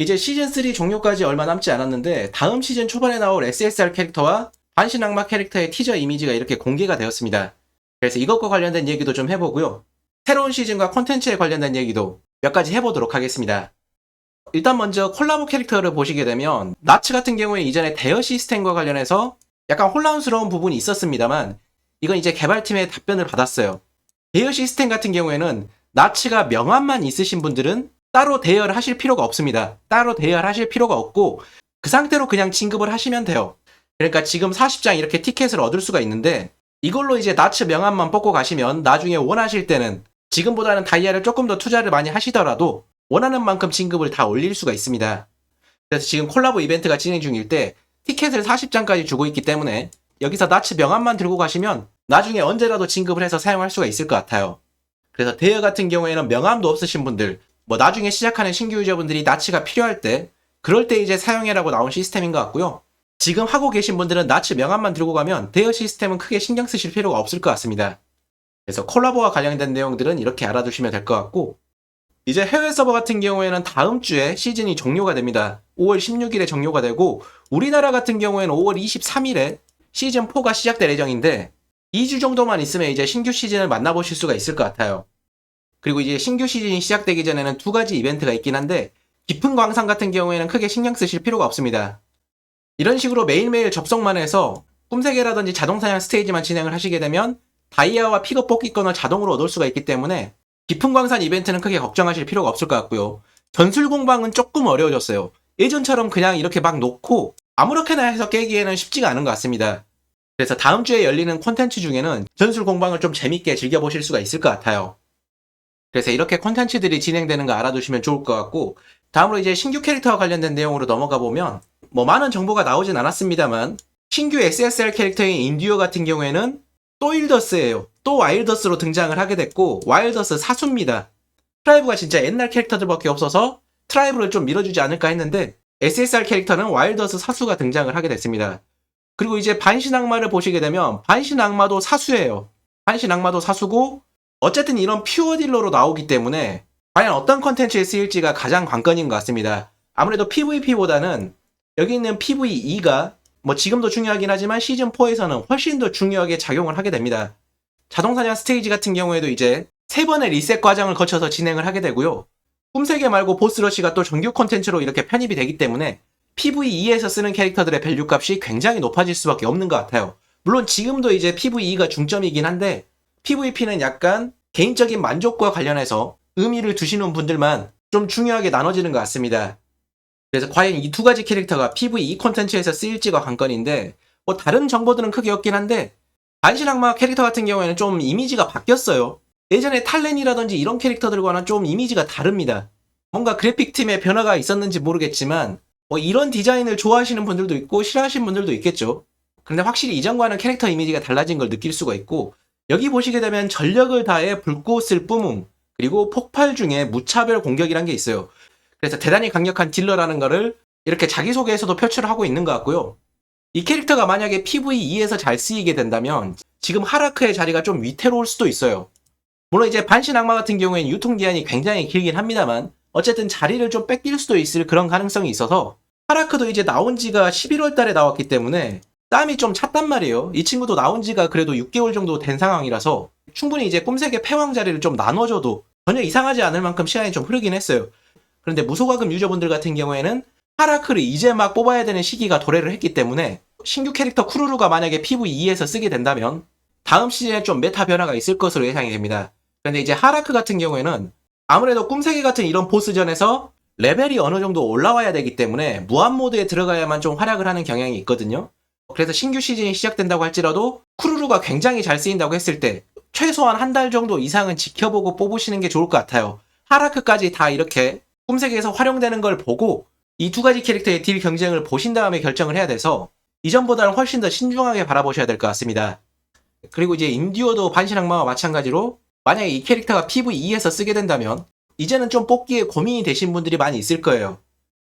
이제 시즌3 종료까지 얼마 남지 않았는데 다음 시즌 초반에 나올 SSR 캐릭터와 반신 악마 캐릭터의 티저 이미지가 이렇게 공개가 되었습니다. 그래서 이것과 관련된 얘기도 좀 해보고요. 새로운 시즌과 콘텐츠에 관련된 얘기도 몇 가지 해보도록 하겠습니다. 일단 먼저 콜라보 캐릭터를 보시게 되면 나츠 같은 경우에 이전에 대여 시스템과 관련해서 약간 혼란스러운 부분이 있었습니다만 이건 이제 개발팀의 답변을 받았어요. 대여 시스템 같은 경우에는 나츠가 명함만 있으신 분들은 따로 대여를 하실 필요가 없습니다. 따로 대여를 하실 필요가 없고 그 상태로 그냥 진급을 하시면 돼요. 그러니까 지금 40장 이렇게 티켓을 얻을 수가 있는데 이걸로 이제 나츠 명함만 뽑고 가시면 나중에 원하실 때는 지금보다는 다이아를 조금 더 투자를 많이 하시더라도 원하는 만큼 진급을 다 올릴 수가 있습니다. 그래서 지금 콜라보 이벤트가 진행 중일 때 티켓을 40장까지 주고 있기 때문에 여기서 나츠 명함만 들고 가시면 나중에 언제라도 진급을 해서 사용할 수가 있을 것 같아요. 그래서 대여 같은 경우에는 명함도 없으신 분들, 뭐 나중에 시작하는 신규 유저분들이 나츠가 필요할 때 그럴 때 이제 사용해라고 나온 시스템인 것 같고요. 지금 하고 계신 분들은 나츠 명함만 들고 가면 대여 시스템은 크게 신경 쓰실 필요가 없을 것 같습니다. 그래서 콜라보와 관련된 내용들은 이렇게 알아두시면 될 것 같고 이제 해외 서버 같은 경우에는 다음 주에 시즌이 종료가 됩니다. 5월 16일에 종료가 되고 우리나라 같은 경우에는 5월 23일에 시즌 4가 시작될 예정인데 2주 정도만 있으면 이제 신규 시즌을 만나보실 수가 있을 것 같아요. 그리고 이제 신규 시즌이 시작되기 전에는 두 가지 이벤트가 있긴 한데 깊은 광산 같은 경우에는 크게 신경 쓰실 필요가 없습니다. 이런 식으로 매일매일 접속만 해서 꿈세계라든지 자동사냥 스테이지만 진행을 하시게 되면 다이아와 픽업 뽑기권을 자동으로 얻을 수가 있기 때문에 깊은 광산 이벤트는 크게 걱정하실 필요가 없을 것 같고요. 전술 공방은 조금 어려워졌어요. 예전처럼 그냥 이렇게 막 놓고 아무렇게나 해서 깨기에는 쉽지가 않은 것 같습니다. 그래서 다음 주에 열리는 콘텐츠 중에는 전술 공방을 좀 재밌게 즐겨보실 수가 있을 것 같아요. 그래서 이렇게 콘텐츠들이 진행되는 거 알아두시면 좋을 것 같고 다음으로 이제 신규 캐릭터와 관련된 내용으로 넘어가 보면 뭐 많은 정보가 나오진 않았습니다만 신규 SSR 캐릭터인 인듀어 같은 경우에는 또 일더스예요. 또 와일더스로 등장을 하게 됐고 와일더스 사수입니다. 트라이브가 진짜 옛날 캐릭터들밖에 없어서 트라이브를 좀 밀어주지 않을까 했는데 SSR 캐릭터는 와일더스 사수가 등장을 하게 됐습니다. 그리고 이제 반신 악마를 보시게 되면 반신 악마도 사수예요. 반신 악마도 사수고 어쨌든 이런 퓨어 딜러로 나오기 때문에 과연 어떤 컨텐츠에 쓰일지가 가장 관건인 것 같습니다. 아무래도 PVP보다는 여기 있는 PVE가 뭐 지금도 중요하긴 하지만 시즌4에서는 훨씬 더 중요하게 작용을 하게 됩니다. 자동사냥 스테이지 같은 경우에도 이제 세 번의 리셋 과정을 거쳐서 진행을 하게 되고요. 꿈세계 말고 보스러시가 또 정규 콘텐츠로 이렇게 편입이 되기 때문에 PVE에서 쓰는 캐릭터들의 밸류 값이 굉장히 높아질 수밖에 없는 것 같아요. 물론 지금도 이제 PVE가 중점이긴 한데 PVP는 약간 개인적인 만족과 관련해서 의미를 두시는 분들만 좀 중요하게 나눠지는 것 같습니다. 그래서 과연 이 두 가지 캐릭터가 PVE 콘텐츠에서 쓰일지가 관건인데 뭐 다른 정보들은 크게 없긴 한데 반신악마 캐릭터 같은 경우에는 좀 이미지가 바뀌었어요. 예전에 탈렌이라든지 이런 캐릭터들과는 좀 이미지가 다릅니다. 뭔가 그래픽 팀의 변화가 있었는지 모르겠지만 뭐 이런 디자인을 좋아하시는 분들도 있고 싫어하시는 분들도 있겠죠. 근데 확실히 이전과는 캐릭터 이미지가 달라진 걸 느낄 수가 있고 여기 보시게 되면 전력을 다해 불꽃을 뿜음 그리고 폭발 중에 무차별 공격이란 게 있어요. 그래서 대단히 강력한 딜러라는 거를 이렇게 자기소개에서도 표출을 하고 있는 것 같고요. 이 캐릭터가 만약에 PVE에서 잘 쓰이게 된다면 지금 하라크의 자리가 좀 위태로울 수도 있어요. 물론 이제 반신 악마 같은 경우에는 유통기한이 굉장히 길긴 합니다만 어쨌든 자리를 좀 뺏길 수도 있을 그런 가능성이 있어서 하라크도 이제 나온 지가 11월 달에 나왔기 때문에 땀이 좀 찼단 말이에요. 이 친구도 나온 지가 그래도 6개월 정도 된 상황이라서 충분히 이제 꿈세계 패왕 자리를 좀 나눠줘도 전혀 이상하지 않을 만큼 시간이 좀 흐르긴 했어요. 그런데 무소가금 유저분들 같은 경우에는 하라크를 이제 막 뽑아야 되는 시기가 도래를 했기 때문에 신규 캐릭터 쿠루루가 만약에 PVE에서 쓰게 된다면 다음 시즌에 좀 메타 변화가 있을 것으로 예상이 됩니다. 그런데 이제 하라크 같은 경우에는 아무래도 꿈세계 같은 이런 보스전에서 레벨이 어느 정도 올라와야 되기 때문에 무한 모드에 들어가야만 좀 활약을 하는 경향이 있거든요. 그래서 신규 시즌이 시작된다고 할지라도 쿠루루가 굉장히 잘 쓰인다고 했을 때 최소한 한 달 정도 이상은 지켜보고 뽑으시는 게 좋을 것 같아요. 하라크까지 다 이렇게 꿈세계에서 활용되는 걸 보고 이 두 가지 캐릭터의 딜 경쟁을 보신 다음에 결정을 해야 돼서 이전보다는 훨씬 더 신중하게 바라보셔야 될 것 같습니다. 그리고 이제 인디오도 반신악마와 마찬가지로 만약에 이 캐릭터가 PVE에서 쓰게 된다면 이제는 좀 뽑기에 고민이 되신 분들이 많이 있을 거예요.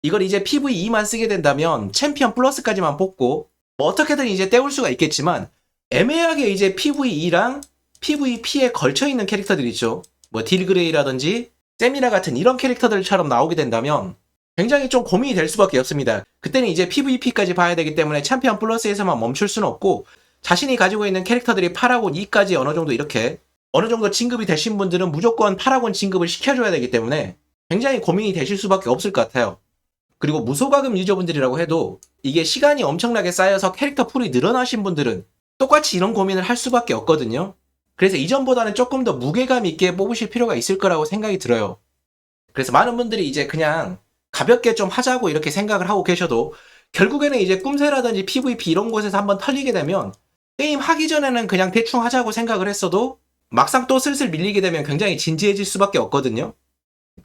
이걸 이제 PVE만 쓰게 된다면 챔피언 플러스까지만 뽑고 뭐 어떻게든 이제 때울 수가 있겠지만 애매하게 이제 PVE랑 PVP에 걸쳐 있는 캐릭터들 있죠. 뭐 딜그레이라든지 세미나 같은 이런 캐릭터들처럼 나오게 된다면 굉장히 좀 고민이 될 수밖에 없습니다. 그때는 이제 PVP까지 봐야 되기 때문에 챔피언 플러스에서만 멈출 수는 없고 자신이 가지고 있는 캐릭터들이 파라곤 2까지 어느 정도 이렇게 어느 정도 진급이 되신 분들은 무조건 파라곤 진급을 시켜줘야 되기 때문에 굉장히 고민이 되실 수밖에 없을 것 같아요. 그리고 무소가금 유저분들이라고 해도 이게 시간이 엄청나게 쌓여서 캐릭터 풀이 늘어나신 분들은 똑같이 이런 고민을 할 수밖에 없거든요. 그래서 이전보다는 조금 더 무게감 있게 뽑으실 필요가 있을 거라고 생각이 들어요. 그래서 많은 분들이 이제 그냥 가볍게 좀 하자고 이렇게 생각을 하고 계셔도 결국에는 이제 꿈새라든지 PVP 이런 곳에서 한번 털리게 되면 게임 하기 전에는 그냥 대충 하자고 생각을 했어도 막상 또 슬슬 밀리게 되면 굉장히 진지해질 수밖에 없거든요.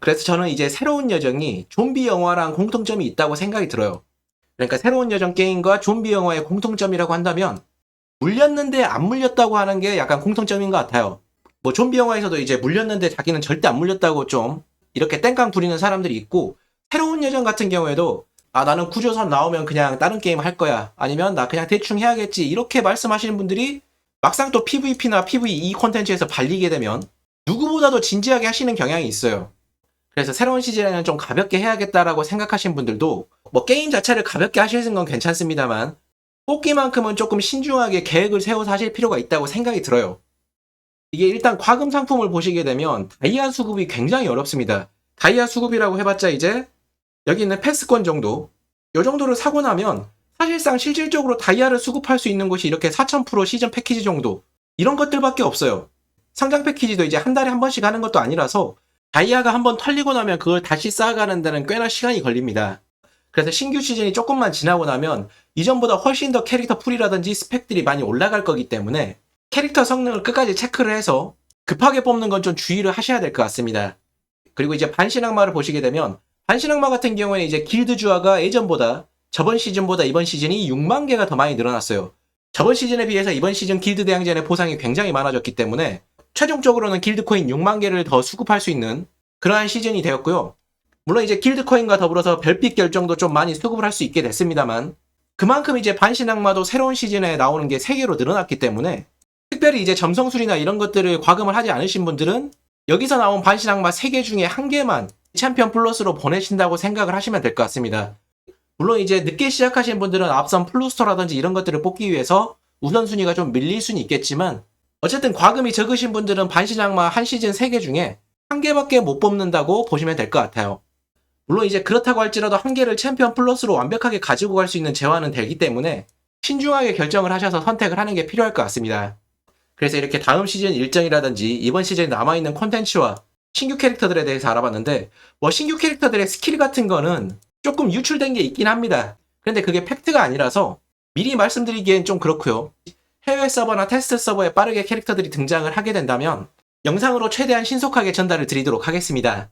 그래서 저는 이제 새로운 여정이 좀비 영화랑 공통점이 있다고 생각이 들어요. 그러니까 새로운 여정 게임과 좀비 영화의 공통점이라고 한다면 물렸는데 안 물렸다고 하는 게 약간 공통점인 것 같아요. 뭐 좀비 영화에서도 이제 물렸는데 자기는 절대 안 물렸다고 좀 이렇게 땡깡 부리는 사람들이 있고 새로운 여정 같은 경우에도 아 나는 구조선 나오면 그냥 다른 게임 할 거야 아니면 나 그냥 대충 해야겠지 이렇게 말씀하시는 분들이 막상 또 PVP나 PVE 콘텐츠에서 발리게 되면 누구보다도 진지하게 하시는 경향이 있어요. 그래서 새로운 시즌에는 좀 가볍게 해야겠다라고 생각하신 분들도 뭐 게임 자체를 가볍게 하시는 건 괜찮습니다만 뽑기만큼은 조금 신중하게 계획을 세워서 하실 필요가 있다고 생각이 들어요. 이게 일단 과금 상품을 보시게 되면 다이아 수급이 굉장히 어렵습니다. 다이아 수급이라고 해봤자 이제 여기 있는 패스권 정도 요 정도를 사고 나면 사실상 실질적으로 다이아를 수급할 수 있는 곳이 이렇게 4000% 시즌 패키지 정도 이런 것들밖에 없어요. 상장 패키지도 이제 한 달에 한 번씩 하는 것도 아니라서 다이아가 한번 털리고 나면 그걸 다시 쌓아가는 데는 꽤나 시간이 걸립니다. 그래서 신규 시즌이 조금만 지나고 나면 이전보다 훨씬 더 캐릭터 풀이라든지 스펙들이 많이 올라갈 거기 때문에 캐릭터 성능을 끝까지 체크를 해서 급하게 뽑는 건 좀 주의를 하셔야 될 것 같습니다. 그리고 이제 반신악마를 보시게 되면 반신악마 같은 경우에는 이제 길드 주화가 예전보다 저번 시즌보다 이번 시즌이 6만 개가 더 많이 늘어났어요. 저번 시즌에 비해서 이번 시즌 길드 대항전의 보상이 굉장히 많아졌기 때문에 최종적으로는 길드 코인 6만 개를 더 수급할 수 있는 그러한 시즌이 되었고요. 물론 이제 길드 코인과 더불어서 별빛 결정도 좀 많이 수급을 할 수 있게 됐습니다만 그만큼 이제 반신악마도 새로운 시즌에 나오는 게 3개로 늘어났기 때문에 특별히 이제 점성술이나 이런 것들을 과금을 하지 않으신 분들은 여기서 나온 반신악마 3개 중에 1개만 챔피언 플러스로 보내신다고 생각을 하시면 될 것 같습니다. 물론 이제 늦게 시작하신 분들은 앞선 플루스터라든지 이런 것들을 뽑기 위해서 우선순위가 좀 밀릴 수는 있겠지만 어쨌든 과금이 적으신 분들은 반신악마 한 시즌 3개 중에 한 개밖에 못 뽑는다고 보시면 될 것 같아요. 물론 이제 그렇다고 할지라도 한 개를 챔피언 플러스로 완벽하게 가지고 갈 수 있는 재화는 되기 때문에 신중하게 결정을 하셔서 선택을 하는 게 필요할 것 같습니다. 그래서 이렇게 다음 시즌 일정이라든지 이번 시즌에 남아있는 콘텐츠와 신규 캐릭터들에 대해서 알아봤는데 뭐 신규 캐릭터들의 스킬 같은 거는 조금 유출된 게 있긴 합니다. 그런데 그게 팩트가 아니라서 미리 말씀드리기엔 좀 그렇고요. 해외 서버나 테스트 서버에 빠르게 캐릭터들이 등장을 하게 된다면 영상으로 최대한 신속하게 전달을 드리도록 하겠습니다.